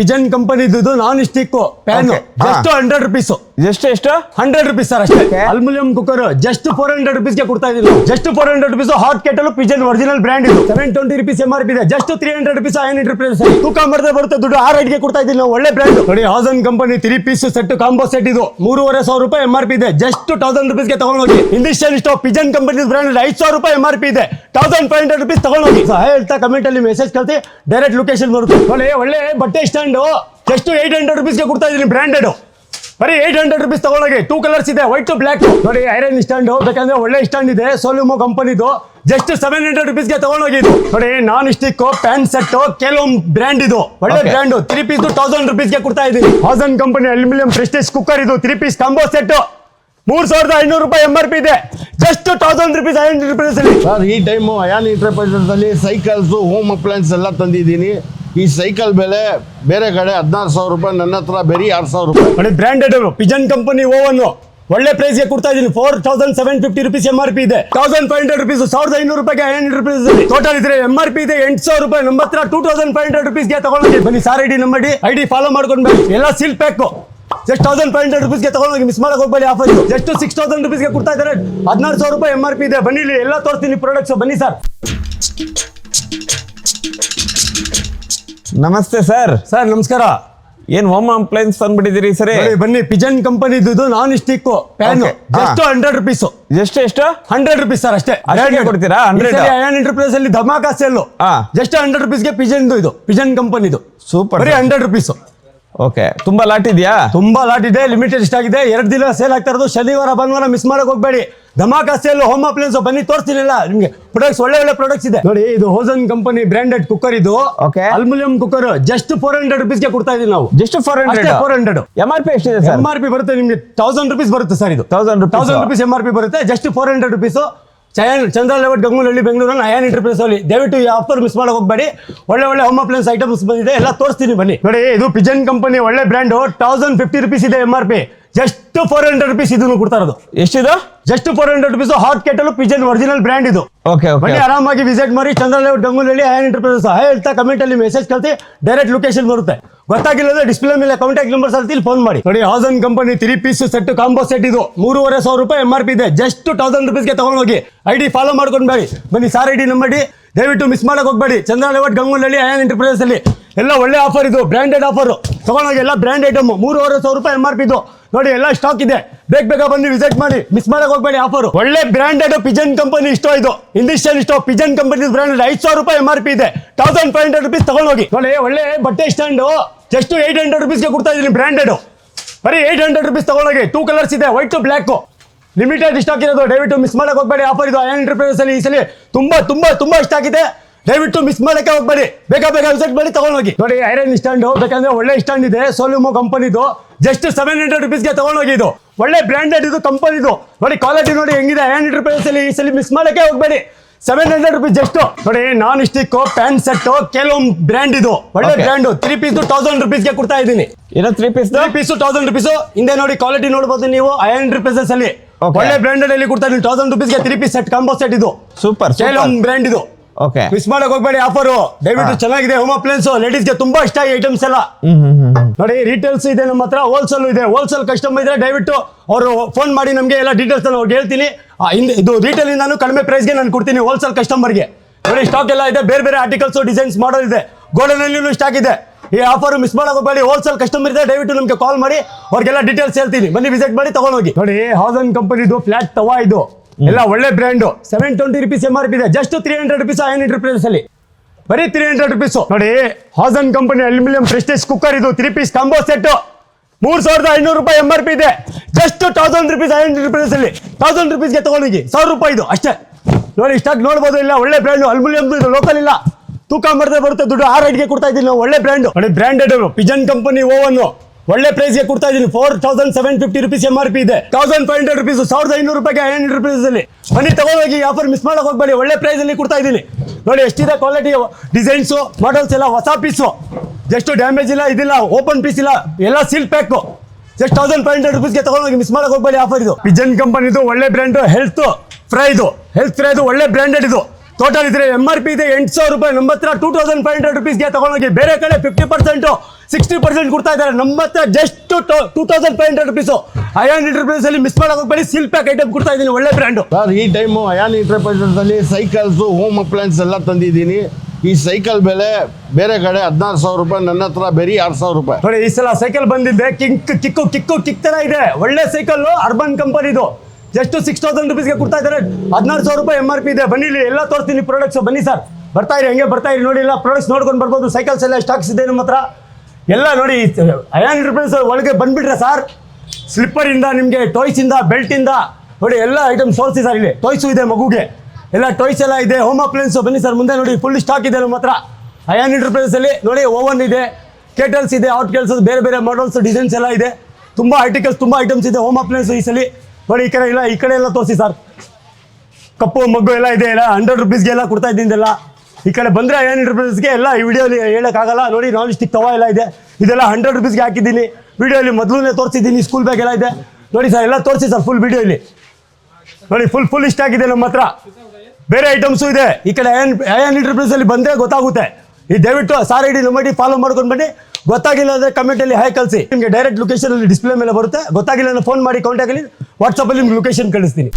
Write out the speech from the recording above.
Pigeon ಕಂಪನಿದು non stick pan Okay. ಹಾ. Just hundred rupees ಎಷ್ಟು ಎಷ್ಟು? ಹಂಡ್ರೆಡ್ ರುಪೀಸ್ ಸರ್ ಅಷ್ಟೇ. Okay. Aluminium cooker just four hundred ರುಪೀಸ್ಗೆ ಕೊಡ್ತಾ ಇದೀವಿ just four hundred rupees hot kettle Pigeon original brand ಇದು. Seven twenty rupees M R P ಇದೆ. Just three hundred rupees ಐನ್ rupees ತೂಕ ಮಾಡಿದ್ರೆ ಬರುತ್ತೆ ದುಡ್ಡು ಆ ರೇಟ್ಗೆ ಕೊಡ್ತಾ ಇದೀನಿ ನಾವು ಒಳ್ಳೆ ಬ್ರ್ಯಾಂಡ್ ನೋಡಿ Haasan company three piece set combo set ಇದು. ಮೂರುವರೆ ಸಾವಿರ ರೂಪಾಯಿ ಎಂ ಆರ್ ಪಿ ಇದೆ. ಜಸ್ಟ್ ತೌಸಂಡ್ ರುಪೀಸ್ಗೆ ಗೆ ತಗೊಂಡು ಹೋಗಿ industrial stove Pigeon company brand ಐದು ಸಾವಿರ ರೂಪಾಯಿ ಎಂ ಆರ್ ಪಿ ಇದೆ. ತೌಸಂಡ್ ಫೈವ್ ಹಂಡ್ರೆಡ್ ರುಪೀಸ್ ತಗೊಂಡೋಗಿ. ಸಹಾಯ ಹೇಳ್ತಾ ಕಮೆಂಟ್ ಅಲ್ಲಿ ಮೆಸೇಜ್ ಕಳ್ಸಿ. ಡೈರೆಕ್ಟ್ ಲೊಕೇಶನ್ ಬರುತ್ತೆ ನೋಡಿ ಒಳ್ಳೆ ಬಟ್ಟೆ ಸ್ಟ್ಯಾಂಡ್ ಜಸ್ಟ್ ಏಟ್ ಹಂಡ್ರೆಡ್ ರುಪೀಸ್ಗೆ ಕೊಡ್ತಾ ಇದ್ದೀನಿ ಬ್ರ್ಯಾಂಡೆಡ್ ಬರೀ ಏಟ್ ಹಂಡ್ರೆಡ್ ರುಪೀಸ್ ತಗೊಳಗೆ ಟೂ ಕಲರ್ಸ್ ಇದೆ ವೈಟ್ ಬ್ಲ್ಯಾಕ್ ನೋಡಿ ಐರನ್ ಸ್ಟ್ಯಾಂಡ್ ಬೇಕಂದ್ರೆ ಒಳ್ಳೆ ಸ್ಟ್ಯಾಂಡ್ ಇದೆ ಸೋಲುಮೋ ಕಂಪನಿದು ಜಸ್ಟ್ ಸೆವೆನ್ ಹಂಡ್ರೆಡ್ ರುಪೀಸ್ಗೆ ತಗೊಂಡೋಗಿದ್ದು ನೋಡಿ ನಾನ್ ಸ್ಟಿಕ್ ಪ್ಯಾಂಟ್ ಸೆಟ್ ಕೆಲವೊಂದು ಬ್ರ್ಯಾಂಡ್ ಇದು. ಒಳ್ಳೆ. ಬ್ರ್ಯಾಂಡ್ ತ್ರೀ ಪೀಸ್ ತೌಸಂಡ್ ರುಪೀಸ್ಗೆ ಕೊಡ್ತಾ ಇದ್ದೀನಿ. Haasan company aluminium Prestige cooker ಇದು. ತ್ರೀ ಪೀಸ್ ಕಾಂಬೋ ಸೆಟ್ ಮೂರ್ ಸಾವಿರದ ಐನೂರು ರೂಪಾಯಿ ಎಂ ಆರ್ ಪಿ ಇದೆ. ಜಸ್ಟ್ ತೌಸಂಡ್ ರುಪೀಸ್ ಐ ಹಂಡ್ರೆಡ್ ರುಪೀಸ್ ಅಲ್ಲಿ. ಸರ್ ಈ ಟೈಮು ಅಯಾನ್ ಎಂಟರ್ಪ್ರೈಸಸ್ ಅಲ್ಲಿ ಸೈಕಲ್ಸ್ ಹೋಮ್ ಅಪ್ಲೈನ್ಸ್ ಎಲ್ಲ ತಂದಿದ್ದೀನಿ. ಈ ಸೈಕಲ್ ಬೆಲೆ ಬೇರೆ ಕಡೆ ಹದಿನಾರು ಸಾವಿರ ರೂಪಾಯಿ, ನನ್ನ ಹತ್ರ ಬೇರೆ ಆರು ಸಾವಿರ ರೂಪಾಯಿ. ನೋಡಿ ಬ್ರಾಂಡೆಡ್ ಪಿಜನ್ ಕಂಪನಿ ಓವನ್ ಒಳ್ಳೆ ಪ್ರೈಸ್ಗೆ ಕೊಡ್ತಾ ಇದೀನಿ four thousand seven fifty rupees M R P ಇದೆ. ತೌಸಂಡ್ ಫೈವ್ ಹಂಡ್ರೆಡ್ ರುಪೀಸ್ ಸಾವಿರದ ಐನೂರು ರೂಪಾಯಿಗೆ ಹಂಡ್ರೆಡ್ ರುಪೀಸ್ ಟೋಟಲ್ ಇದ್ರೆ ಎಂ ಆರ್ ಪಿ ಇದೆ ಎಂಟು ಸಾವಿರ ರೂಪಾಯಿ. ನಮ್ಮ ಹತ್ರ ಟೂ ತೌಸಂಡ್ ಫೈವ್ ಹಂಡ್ರೆಡ್ ರುಪೀಸ್ಗೆ ತಗೊಳ್ಳಿ ಬನ್ನಿ. ಸಾರ್ ಐಡಿ ನಮ್ಮ ಐಡಿ ಐಡಿ ಫಾಲೋ ಮಾಡ್ಕೊಂಡು ಬನ್ನಿ. ಎಲ್ಲ seal pack just thousand five hundred ರುಪೀಸ್ಗೆ ತಗೊಂಡೋಗಿ ಮಿಸ್ ಮಾಡಕ್ ಹೋಗ್ಬೇಡಿ ಆಫರ್ ಜಸ್ಟ್ ಸಿಕ್ಸ್ ತೌಸಂಡ್ ರುಪೀಸ್ಗೆ ಕೊಡ್ತಾ ಇದ್ದಾರೆ. ಹದಿನಾರು ಸಾವಿರ ರೂಪಾಯಿ ಎಂ ಆರ್ ಪಿ ಇದೆ. ಬನ್ನಿ ಎಲ್ಲ ತೋರಿಸ್ತೀನಿ ಪ್ರಾಡಕ್ಟ್ಸ್ ಬನ್ನಿ ಸರ್ ನಮಸ್ತೆ ಸರ್. ಸರ್ ನಮಸ್ಕಾರ. ಏನ್ ಹೋಮ್ ಅಪ್ಲೈನ್ಸ್ ತಂದ್ಬಿಟ್ಟಿದ್ದೀರಿ ಸರಿ? ನೋಡಿ, ಬನ್ನಿ ಪಿಜನ್ ಕಂಪನಿದು non stick pan Okay. Just hundred rupees ಎಷ್ಟು ಎಷ್ಟು? ಹಂಡ್ರೆಡ್ ರುಪೀಸ್ ಸರ್ ಅಷ್ಟೇ. ಅಷ್ಟಕ್ಕೆ ಕೊಡ್ತೀರಾ? 100? ಅಯಾನ್ ಎಂಟರ್ಪ್ರೈಸ್ ಅಲ್ಲಿ ಧಮಾಕಾ ಸೇಲ್ ಹಾ. ಜಸ್ಟ್ ಹಂಡ್ರೆಡ್ ರುಪೀಸ್ಗೆ ಪಿಜನ್ ಇದು ಪಿಜನ್ ಕಂಪನಿದು ಸೂಪರ್ ಬರೀ ಹಂಡ್ರೆಡ್ ರುಪೀಸ್ ಓಕೆ ತುಂಬಾ ಲಾಟ್ ಇದೆಯಾ? ತುಂಬಾ ಲಾಟ್ ಇದೆ ಲಿಮಿಟೆಡ್ ಇಷ್ಟ ಆಗಿದೆ ಎರಡು ದಿನ ಸೇಲ್ ಆಗ್ತಾ ಇರೋದು. ಶನಿವಾರ ಭಾನುವಾರ ಮಿಸ್ ಮಾಡಕ್ ಹೋಗ್ಬೇಡಿ. ಧಮಾಕಾ ಸೇಲ್ ಹೋಮ್ ಅಪ್ಲೈನ್ಸ್ ಬನ್ನಿ ತೋರಿಸ್ತೀನಿಲ್ಲ ನಿಮಗೆ. ಪ್ರೊಡಕ್ಟ್ಸ್ ಒಳ್ಳೆ ಒಳ್ಳೆ ಪ್ರಾಡಕ್ಟ್ಸ್ ಇದೆ. ನೋಡಿ ಇದು ಹೋಸನ್ ಕಂಪನಿ ಬ್ರಾಂಡೆಡ್ ಕುಕ್ಕರ್ ಇದು. Okay cooker just four hundred ರುಪೀಸ್ಗೆ ಕೊಡ್ತಾ ಇದೀವಿ ನಾವು. Just four hundred four hundred M R P ಎಷ್ಟಿದೆ ಸರ್ ಎಂ ಆರ್ ಪಿ ಬರುತ್ತೆ ನಿಮಗೆ ತೌಸಂಡ್ ರುಪೀಸ್ ಬರುತ್ತೆ ಸರ್ ಇದು. 1000 rupees. Thousand rupees M R P ಬರುತ್ತೆ ಜಸ್ಟ್ ಫೋರ್ ಹಂಡ್ರೆಡ್ ರುಪೀಸ್ ಚಯನ್ ಚಂದ್ರ ಲೆವೆಟ್ ಗಂಗೂಲಹಳ್ಳಿ ಬೆಂಗಳೂರಲ್ಲಿ ಅಯಾನ್ ಇಂಟರ್ಪ್ರೈಸ್ ಅಲ್ಲಿ. ದಯವಿಟ್ಟು ಈ ಆಫರ್ ಮಿಸ್ ಮಾಡಕ್ ಹೋಗ್ಬೇಡಿ. ಒಳ್ಳೆ ಒಳ್ಳೆ ಹೋಮ್ ಅಪ್ಲೈನ್ಸ್ ಐಟಮ್ಸ್ ಬಂದಿದೆ ಎಲ್ಲ ತೋರಿಸ್ತೀನಿ ಬನ್ನಿ. ನೋಡಿ ಇದು ಪಿಜನ್ ಕಂಪನಿ ಒಳ್ಳೆ ಬ್ರ್ಯಾಂಡ್ ತೌಸಂಡ್ ಫಿಫ್ಟಿ ರುಪೀಸ್ ಇದೆ M R P just four hundred rupees ಇದನ್ನು ಕೊಡ್ತಾ ಇರೋದು. ಎಷ್ಟಿದು? Just four hundred rupees hot kettle Pigeon original brand ಇದು. ಓಕೆ ಓಕೆ ಬನ್ನಿ ಆರಾಮಾಗಿ ವಿಸಿಟ್ ಮಾಡಿ ಚಂದ್ರ ಲೇಔಟ್ ಗಂಗೂರಲ್ಲಿ ಅಯಾನ್ ಎಂಟರ್ಪ್ರೈಸಸ್ ಹೇಳ್ತಾ ಕಮೆಂಟ್ ಅಲ್ಲಿ ಮೆಸೇಜ್ ಕಳ್ಸಿ ಡೈರೆಕ್ಟ್ ಲೊಕೇಶನ್ ಬರುತ್ತೆ. ಗೊತ್ತಾಗಿಲ್ಲ ಡಿಸ್ಪ್ಲೇ ಮೇಲೆ ಕಾಂಟ್ಯಾಕ್ಟ್ ನಂಬರ್ ಅಲ್ಲಿ ಫೋನ್ ಮಾಡಿ. ನೋಡಿ Haasan company three piece set combo set ಇದು. ಮೂರುವರೆ ಸಾವಿರ ರೂಪಾಯಿ ಎಂ ಆರ್ ಪಿ ಇದೆ. ಜಸ್ಟ್ ತೌಸಂಡ್ ರುಪೀಸ್ಗೆ ತಗೊಂಡು ಹೋಗಿ. ಡಿ ಫಾಲೋ ಮಾಡ್ಕೊಂಡು ಬನ್ನಿ ಬನ್ನಿ ಸಾರ್ ಐಡಿ ನಮ್ಮ ನಂಬಡಿ ದಯವಿಟ್ಟು ಮಿಸ್ ಮಾಡಕ್ ಹೋಗ್ಬೇಡಿ. ಚಂದ್ರ ಲೇಔಟ್ ಗಂಗೂರಲ್ಲಿ ಅಯಾನ್ ಎಂಟರ್ಪ್ರೈಸಸ್ ಅಲ್ಲಿ. ಎಲ್ಲ ಒಳ್ಳೆ ಆಫರ್ ಇದು. ಬ್ರಾಂಡೆಡ್ ಆಫರ್ ತಗೊಂಡೋಗಿ ಎಲ್ಲ ಬ್ರ್ಯಾಂಡ್ ಐಟಮ್ ಮೂರುವರೆ ಸಾವಿರ ರೂಪಾಯಿ ಎಂ ಆರ್ ಪಿ ಇದು. ನೋಡಿ, ಎಲ್ಲ ಸ್ಟಾಕ್ ಇದೆ. ಬೇಗ ಬೇಗ ಬಂದು ವಿಸಿಟ್ ಮಾಡಿ. ಮಿಸ್ ಮಾಡಕ್ ಹೋಗ್ಬೇಡಿ ಆಫರ್ ಒಳ್ಳೆ ಬ್ರಾಂಡೆಡ್ ಪಿಜನ್ ಕಂಪನಿ ಇಷ್ಟೋ ಇದು. ಇಂಡಸ್ಟ್ರಿಯಲ್ ಇಷ್ಟೋ ಪಿಜನ್ ಕಂಪನಿ ಬ್ರಾಂಡೆಡ್ ಐದು ಸಾವಿರ ರೂಪಾಯಿ ಎಂ ಆರ್ ಪಿ ಇದೆ. ತೌಸಂಡ್ ಫೈವ್ ಹಂಡ್ರೆಡ್ ರುಪೀಸ್ ತಗೊಂಡೋಗಿ ನೋಡಿ, ಒಳ್ಳೆ ಬಟ್ಟೆ ಸ್ಟ್ಯಾಂಡ್ ಜಸ್ಟ್ ಏಟ್ ಹಂಡ್ರೆಡ್ ರುಪೀಸ್ಗೆ ಕೊಡ್ತಾ ಇದೀನಿ ಬ್ರಾಂಡೆಡ್ ಬರೀ ಏಟ್ ಹಂಡ್ರೆಡ್ ರುಪೀಸ್ ತಗೊಂಡೋಗಿ ಟೂ ಕಲರ್ಸ್ ಇದೆ ವೈಟ್ ಬ್ಲ್ಯಾಕ್ ಲಿಮಿಟೆಡ್ ಸ್ಟಾಕ್ ಇರೋದು. ದಯವಿಟ್ಟು ಮಿಸ್ ಮಾಡಕ್ ಹೋಗ್ಬೇಡಿ ಆಫರ್ ಇದು. ಅಯಾನ್ ಎಂಟರ್ಪ್ರೈಸಸ್ ಅಲ್ಲಿ ಈ ಸಲ ತುಂಬಾ ತುಂಬಾ ತುಂಬಾ ಇಷ್ಟ ಆಗಿದೆ ದಯವಿಟ್ಟು ಮಿಸ್ ಮಾಡಕ್ಕೆ ಹೋಗ್ಬೇಡಿ. ಬೇಗ ಬೇಗ ವಿಸಿಟ್ ಮಾಡಿ ತಗೊಂಡೋಗಿ ನೋಡಿ ಐರನ್ ಸ್ಟ್ಯಾಂಡ್ ಬೇಕಂದ್ರೆ ಒಳ್ಳೆ ಸ್ಟ್ಯಾಂಡ್ ಇದೆ. ಸೋಲುಮೋ ಕಂಪನಿದು ಜಸ್ಟ್ ಸೆವೆನ್ ಹಂಡ್ರೆಡ್ ರುಪೀಸ್ಗೆ ತಗೊಂಡೋಗಿ ಇದು. ಒಳ್ಳೆ ಬ್ರಾಂಡೆಡ್ ಇದು ಕಂಪನಿದು ನೋಡಿ ಕ್ವಾಲಿಟಿ ನೋಡಿ ಹೆಂಗಿದೆ. ಅಯಾನ್ ಎಂಟರ್ಪ್ರೈಸಸ್ ಅಲ್ಲಿ ಈ ಸಲ ಮಿಸ್ ಮಾಡಕ್ಕೆ ಹೋಗ್ಬೇಡಿ. ಸೆವೆನ್ ಹಂಡ್ರೆಡ್ ರುಪೀಸ್ ಜಸ್ಟ್ ನೋಡಿ ನಾನ್ ಸ್ಟಿಕ್ ಪ್ಯಾಂಟ್ ಸೆಟ್ ಕೆಲವೊಂದು ಬ್ರ್ಯಾಂಡ್ ಇದು. ಒಳ್ಳೆ. ಬ್ರ್ಯಾಂಡ್ ತ್ರೀ ಪೀಸ್ ತೌಸಂಡ್ ರುಪೀಸ್ಗೆ ಕೊಡ್ತಾ ಇದ್ದೀನಿ. ಏನೋ three piece three piece thousand rupees ಹಿಂದೆ ನೋಡಿ ಕ್ವಾಲಿಟಿ ನೋಡಬಹುದು ನೀವು. ಐರನ್ ರುಪೀಸಸ್ ಅಲ್ಲಿ. ಒಳ್ಳೆ ಬ್ರಾಂಡೆಡ್ ಅಲ್ಲಿ ಕೊಡ್ತಾ ಇದ್ದೀನಿ. Thousand ರುಪೀಸ್ಗೆ three piece set combo set ಇದು. ಸೂಪರ್ ಕೆಲವೊಂದು ಬ್ರ್ಯಾಂಡ್ ಇದು. ಓಕೆ ಮಿಸ್ ಮಾಡಕ್ ಹೋಗ್ಬೇಡಿ ಆಫರ್ ದಯವಿಟ್ಟು ಚೆನ್ನಾಗಿದೆ ಹೋಮ್ ಅಪ್ಲೈನ್ಸ್ ಲೇಡೀಸ್ಗೆ ತುಂಬಾ ಇಷ್ಟ ಆಗಿ ಐಟಮ್ಸ್ ಎಲ್ಲ. ನೋಡಿ ರೀಟೇಲ್ಸ್ ಇದೆ ನಮ್ಮ ಹತ್ರ ಹೋಲ್ಸೇಲ್ ಇದೆ. ಹೋಲ್ಸೇಲ್ ಕಸ್ಟಮರ್ ಇದ್ರೆ ದಯವಿಟ್ಟು ಅವರು ಫೋನ್ ಮಾಡಿ ನಮಗೆ ಎಲ್ಲ ಡೀಟೇಲ್ಸ್ ನಾನು ಅವ್ರಿಗೆ ಹೇಳ್ತೀನಿ. ಆ, ಹಿಂದೆ ಇದು ರೀಟೇಲ್ ನಾನು ಕಡಿಮೆ ಪ್ರೈಸ್ಗೆ ನಾನು ಕೊಡ್ತೀನಿ ಹೋಲ್ಸೇಲ್ ಕಸ್ಟಮರ್ಗೆ ನೋಡಿ ಸ್ಟಾಕ್ ಎಲ್ಲ ಇದೆ ಬೇರೆ ಬೇರೆ ಆರ್ಟಿಕಲ್ಸ್ ಡಿಸೈನ್ಸ್ ಮಾಡೋ ಇದೆ. ಗೋಲ್ಡನ್ ಅಲ್ಲಿ ಸ್ಟಾಕ್ ಇದೆ. ಈ ಆಫರ್ ಮಿಸ್ ಮಾಡಕ್ ಹೋಗ್ಬೇಡಿ ಹೋಲ್ಸೇಲ್ ಕಸ್ಟಮರ್ ಇದೆ ದಯವಿಟ್ಟು ನಮಗೆ ಕಾಲ್ ಮಾಡಿ ಅವ್ರಿಗೆಲ್ಲ ಡೀಟೇಲ್ಸ್ ಹೇಳ್ತೀನಿ. ಬನ್ನಿ ವಿಸಿಟ್ ಮಾಡಿ ತಗೊಂಡೋಗಿ. ನೋಡಿ ಹಾಸನ್ ಕಂಪನಿದು ಫ್ಲಾಟ್ ತವಾ ಇದು. ಎಲ್ಲ ಒಳ್ಳೆ brand seven twenty rupees M R P ಇದೆ. ಜಸ್ಟ್ ತ್ರೀ ಹಂಡ್ರೆಡ್ ರುಪೀಸ್ ಐನ್ ರುಪೀಸ್ ಅಲ್ಲಿ. ಬರೀ ತ್ರೀ ಹಂಡ್ರೆಡ್ ರುಪೀಸ್ ನೋಡಿ Haasan company aluminium Prestige cooker ಇದು ತ್ರೀ ಪೀಸ್ ಕಾಂಬೋ ಸೆಟ್ ಮೂರ್ ಸಾವಿರದ ಐನೂರು ರೂಪಾಯಿ ಎಂ ಆರ್ ಪಿ ಇದೆ. ಜಸ್ಟ್ ಥೌಸಂಡ್ ರುಪೀಸ್ ಐನ್ ರುಪೀಸ್ ಅಲ್ಲಿ. ತೌಸಂಡ್ ರುಪೀಸ್ಗೆ ತಗೊಂಡೋಗಿ. ಸಾವಿರ ರೂಪಾಯಿ ಇದು ಅಷ್ಟೇ. ನೋಡಿ ಇಷ್ಟಾಗಿ ನೋಡ್ಬೋದು ಇಲ್ಲ. ಒಳ್ಳೆ ಬ್ರ್ಯಾಂಡ್ ಅಲ್ಯೂಮಿನಿಯಂ ಇದು ಲೋಕಲ್ ಇಲ್ಲ. ತೂಕ ಮಾಡಿದ್ರೆ ಬರುತ್ತೆ. ದುಡ್ಡು ಆ ರೇಟ್ಗೆ ಕೊಡ್ತಾ ಇದ್ದೀನಿ ನಾವು. ಒಳ್ಳೆ ಬ್ರ್ಯಾಂಡ್ ನೋಡಿ ಬ್ರ್ಯಾಂಡೆಡ್ ಪಿಜನ್ ಕಂಪನಿ ಓವನ್ ಒಳ್ಳೆ ಪ್ರೈಸ್ಗೆ ಕೊಡ್ತಾ ಇದೀನಿ four thousand seven fifty rupees M R P ಇದೆ. ತೌಸಂಡ್ ಫೈವ್ ಹಂಡ್ರೆಡ್ ರುಪೀಸ್ ಸಾವಿರದ ಐನೂರು ರೂಪಾಯಿಗೆ ಐನ್ ರುಪೀಸ್ ಅಲ್ಲಿ. ಬನ್ನಿ ತಗೊಂಡೋಗಿ ಆಫರ್ ಮಿಸ್ ಮಾಡಕ್ ಹೋಗ್ಬೇಡಿ. ಒಳ್ಳೆ ಪ್ರೈಸ್ ಅಲ್ಲಿ ಕೊಡ್ತಾ ಇದೀನಿ ನೋಡಿ, ಎಷ್ಟಿದೆ ಕ್ವಾಲಿಟಿ ಡಿಸೈನ್ಸು ಮಾಡಲ್ಸ್ ಎಲ್ಲ, ಹೊಸ ಪೀಸು ಜಸ್ಟ್ ಡ್ಯಾಮೇಜ್ ಇಲ್ಲ, ಇದಿಲ್ಲ ಓಪನ್ ಪೀಸ್ ಇಲ್ಲ. ಎಲ್ಲ seal pack just thousand five hundred ರುಪೀಸ್ಗೆ ತಗೊಂಡೋಗಿ ಮಿಸ್ ಮಾಡಕ್ ಹೋಗ್ಬೇಡಿ ಆಫರ್ ಇದು. ಪಿಜನ್ ಕಂಪನಿದು ಒಳ್ಳೆ ಬ್ರ್ಯಾಂಡು ಹೆಲ್ತ್ ಫ್ರೈ ಇದು. ಹೆಲ್ತ್ ಫ್ರೈ ಇದು ಒಳ್ಳೆ ಬ್ರ್ಯಾಂಡೆಡ್ ಇದು. ಟೋಟಲ್ ಇದ್ರೆ ಎಂ ಆರ್ ಪಿ ಇದೆ ಎಂಟು ಸಾವಿರ ರೂಪಾಯಿ. ನಮ್ಮ ಹತ್ರ ಟೂ ತೌಸಂಡ್ ಫೈವ್ ಹಂಡ್ರೆಡ್ ರುಪೀಸ್ಗೆ ತಗೊಂಡೋಗಿ ಬೇರೆ ಕಡೆ ಫಿಫ್ಟಿ ಪರ್ಸೆಂಟು ಸಿಕ್ಸ್ಟಿ ಪರ್ಸೆಂಟ್ ಕೊಡ್ತಾ ಇದ್ದಾರೆ. ನಮ್ಮ ಹತ್ರ just two thousand five hundred rupees Ayan enterprise ಅಲ್ಲಿ ಮಿಸ್ ಮಾಡಕ್ ಹೋಗ್ಬೇಡಿ. ಸಿಲ್ ಪ್ಯಾಕ್ ಐಟಮ್ ಕೊಡ್ತಾ ಇದ್ದೀನಿ ಒಳ್ಳೆ ಬ್ರ್ಯಾಂಡು ಸರ್ ಈ ಟೈಮು ಅಯಾನ್ ಎಂಟರ್ಪ್ರೈಸಸ್ ಅಲ್ಲಿ ಸೈಕಲ್ಸು ಹೋಮ್ ಅಪ್ಲೈನ್ಸ್ ಎಲ್ಲ ತಂದಿದ್ದೀನಿ. ಈ ಸೈಕಲ್ ಬೆಲೆ ಬೇರೆ ಕಡೆ ಹದಿನಾರು ಸಾವಿರ ರೂಪಾಯಿ ನನ್ನ ಹತ್ರ ಬೇರೆ ಆರು ಸಾವಿರ ರೂಪಾಯಿ. ನೋಡಿ ಈ ಸಲ ಸೈಕಲ್ ಬಂದಿದ್ದೆ. ಕಿಂಕ್ ಕಿಕ್ಕು ಕಿಕ್ಕು ಕಿಕ್ ತರ ಇದೆ. ಒಳ್ಳೆ ಸೈಕಲ್ ಅರ್ಬನ್ ಕಂಪನಿದು ಜಸ್ಟ್ ಸಿಕ್ಸ್ ತೌಸಂಡ್ ರುಪೀಸ್ಗೆ ಕೊಡ್ತಾ ಇದ್ದಾರೆ. ಹದಿನಾರು ಸಾವಿರ ರೂಪಾಯಿ ಎಂ ಆರ್ ಪಿ ಇದೆ. ಬನ್ನಿ ಇಲ್ಲಿ ಎಲ್ಲ ತೋರಿಸ್ತೀನಿ ಪ್ರಾಡಕ್ಟ್ಸ್ ಬನ್ನಿ ಸರ್. ಬರ್ತಾ ಇರಿ ಹಂಗೆ ಬರ್ತಾ ಇರಿ. ನೋಡಿ ಎಲ್ಲ ಪ್ರಾಡಕ್ಟ್ಸ್ ನೋಡ್ಕೊಂಡು ಬರ್ಬೋದು. ಸೈಕಲ್ಸ್ ಎಲ್ಲ ಸ್ಟಾಕ್ಸ್ ಇದೆ ನಮ್ಮ ಹತ್ರ. ಎಲ್ಲ ನೋಡಿ ಅಯಾನ್ ಎಂಟರ್ಪ್ರೈಸ್ ಒಳಗೆ ಬಂದ್ಬಿಟ್ರೆ ಸರ್ ಸ್ಲಿಪ್ಪರ್ ಇಂದ ನಿಮಗೆ ಟಾಯ್ಸ್ ಇಂದ ಬೆಲ್ಟ್ ಇಂದ, ನೋಡಿ ಎಲ್ಲ ಐಟಮ್ ಸೋರ್ಸಿ ಸರ್ ಇಲ್ಲಿ. ಟಾಯ್ಸು ಇದೆ ಮಗುಗೆ. ಎಲ್ಲ ಟಾಯ್ಸ್ ಎಲ್ಲ ಇದೆ. ಹೋಮ್ ಅಪ್ಲಯನ್ಸ್ ಬನ್ನಿ ಸರ್ ಮುಂದೆ ನೋಡಿ ಫುಲ್ ಸ್ಟಾಕ್ ಇದೆ ನಮ್ಮ ಹತ್ರ ಎಂಟರ್ಪ್ರೈಸ್ ಅಲ್ಲಿ ನೋಡಿ ಓವನ್ ಇದೆ ಕೇಟಲ್ಸ್ ಇದೆ ಔಟ್ ಕೆಲಸ ಬೇರೆ ಬೇರೆ ಮಾಡಲ್ಸ್ ಡಿಸೈನ್ಸ್ ಎಲ್ಲ ಇದೆ. ತುಂಬ ಆರ್ಟಿಕಲ್ಸ್ ತುಂಬ ಐಟಮ್ಸ್ ಇದೆ ಹೋಮ್ ಅಪ್ಲಯನ್ಸ್ ಈ ಸಲ. ನೋಡಿ, ಈ ಕಡೆ ಇಲ್ಲ, ಈ ಕಡೆ ಎಲ್ಲ ತೋರಿಸಿ ಸರ್. ಕಪ್ಪು, ಮಗ್ಗು ಎಲ್ಲ ಇದೆ, ಎಲ್ಲ ಹಂಡ್ರೆಡ್ ರುಪೀಸ್ಗೆಲ್ಲ ಕೊಡ್ತಾ ಇದ್ದಿಂದೆಲ್ಲ ಈ ಕಡೆ ಬಂದರೆ ಅಯಾನ್ ರುಪೀಸ್ಗೆ ಎಲ್ಲ ಈ ವಿಡಿಯೋಲಿ ಹೇಳೋಕ್ಕಾಗಲ್ಲ. ನೋಡಿ ನಾನ್ ಸ್ಟಿಕ್ ತವ ಎಲ್ಲ ಇದೆ. ಇದೆಲ್ಲ ಹಂಡ್ರೆಡ್ ರುಪೀಸ್ಗೆ ಹಾಕಿದ್ದೀನಿ. ವಿಡಿಯೋಲಿ ಮೊದಲನೇ ತೋರಿಸಿದ್ದೀನಿ ಸ್ಕೂಲ್ ಬ್ಯಾಗ್ ಎಲ್ಲ ಇದೆ. ನೋಡಿ ಸರ್, ಎಲ್ಲ ತೋರಿಸಿ ಸರ್ ಫುಲ್ ವಿಡಿಯೋಲಿ. ನೋಡಿ ಫುಲ್ ಫುಲ್ ಇಷ್ಟ ಆಗಿದೆ ನಮ್ಮ ಹತ್ರ. ಬೇರೆ ಐಟಮ್ಸು ಇದೆ. ಈ ಕಡೆ ಏನ್ ಎಂಟರ್ಪ್ರೈಸ್ ಅಲ್ಲಿ ಬಂದರೆ ಗೊತ್ತಾಗುತ್ತೆ. ಈ ದಯವಿಟ್ಟು ಸಾರ್ ಐಡಿ ಐಡಿ ಫಾಲೋ ಮಾಡ್ಕೊಂಡು ಬನ್ನಿ. ಗೊತ್ತಾಗಿಲ್ಲ ಅಂದರೆ ಕಮೆಂಟಲ್ಲಿ ಹಾಯ್ ಕಳಿಸಿ. ನಿಮಗೆ ಡೈರೆಕ್ಟ್ ಲೊಕೇಶನ್ ಅಲ್ಲಿ ಡಿಸ್ಪ್ಲೇ ಮೇಲೆ ಬರುತ್ತೆ. ಗೊತ್ತಾಗಿಲ್ಲ ಫೋನ್ ಮಾಡಿ ಕಾಂಟ್ಯಾಕ್ಟ್ ಅಲ್ಲಿ ವಾಟ್ಸಪ್ಪಲ್ಲಿ ನಿಮ್ಗೆ ಲೊಕೇಶನ್ ಕಳಿಸ್ತೀನಿ.